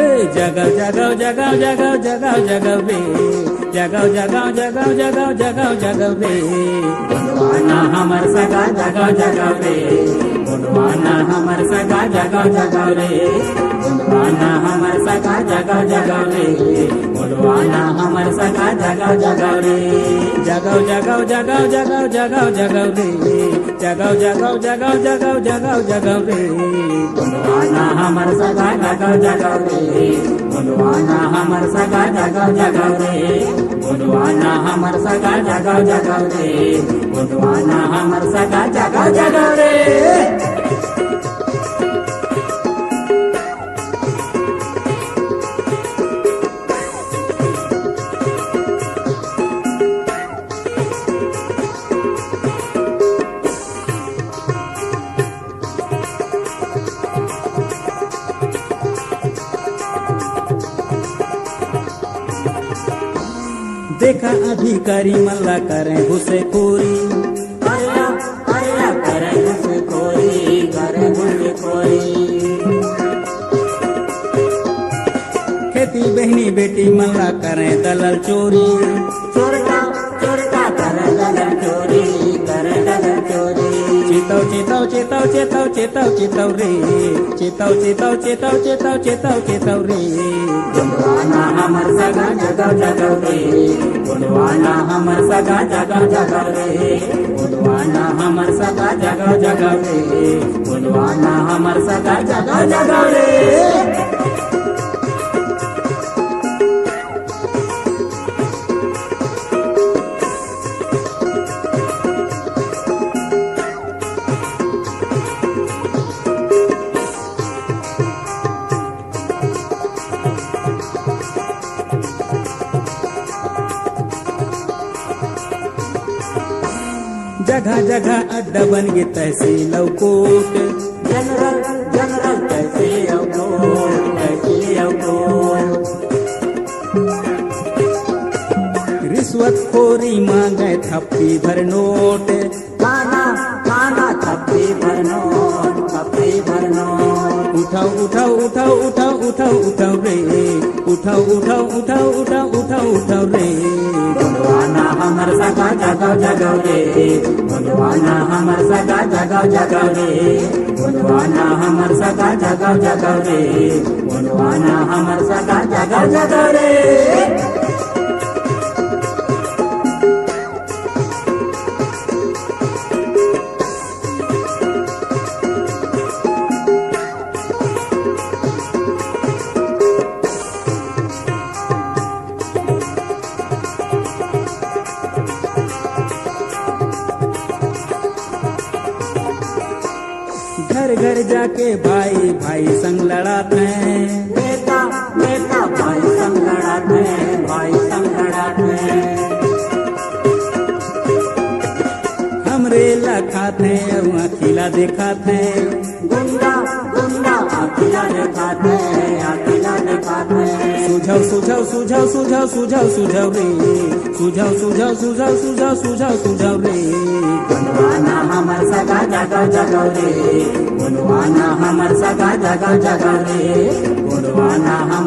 जगाव जगाव जगाव जगाव जगाव जगाव बे जगाव जगाव जगाव जगाव जगाव जगाव बे बुढ़वाना हमर सगा जगाव जगाव बे बुढ़वाना हमर सगा जगह जगाव रे बुढ़वाना हमर सगा जगह जगाव रे बुढ़वाना हमर सगा जगाव जगाव रे। जगाव जगाव जगाव जगाव जगाव जगाव रे। जगाव जगाव जगाव जगाव जगाव जगाव रे। बुढ़वाना हमर सगा जगाव जगाव रे। बुढ़वाना हमर सगा जगाव जगाव रे। बुढ़वाना हमर सगा जगाव जगाव रे। बुढ़वाना हमर सगा जगाव जगाव देखा अधिकारी मल्ला करें अल्लाह करें। करें बहनी बेटी मल्ला करें दलल चोरी। करें दलल चोरी करें दलल चोरी। चेतव चेतव चेतव चेतव चेतव चेतव रे। चेतव चेतव चेतव चेतव चेतव चेतव रे। हमर सगा जगा जगा रे। बुढ़वाना हमर सगा जगा जगा रे। बुढ़वाना हमर सगा जगा जगा रे। बुढ़वाना हमर सगा जगा जगा रे। जगह जगह अड्डा बन गए तहसील कोट कोर्ट जनरल जनरल तहसील अवकोट तहसील अवकोट। रिश्वत खोरी मांगे थप्पी भर नोट। खाना खाना थप्पी भर नोट। उठाओ उठाओ उठाओ उठाओ उठाओ उठाओ रे। उठाओ उठाओ उठाओ उठाओ उठाओ उठाओ रे। बुढ़वाना हमर सगा जगा जगा रे। बुढ़वाना हमर सगा जगा जगा रे। बुढ़वाना हमर सगा जगा जगा रे। बुढ़वाना हमर सगा जगा जगा रे। घर घर जाके भाई भाई संग लड़ाते हैं। बेटा बेटा भाई संग लड़ाते हैं भाई संग लड़ाते हैं। हमरे लखाते हैं और अखिला दिखाते हैं। गुंडा गुंडा अखिला दिखाते हैं अखिला दिखाते हैं। सुझाव सुझाव सुझाव सुझाव सुझाव सुझाव रे। सुझाव सुझाव सुझाव सुझाव सुझाव सुझाव रे। बुलवाना जगा जगाव रे। बुलवाना हमर सगा जगा जगा रे। बुलवाना हम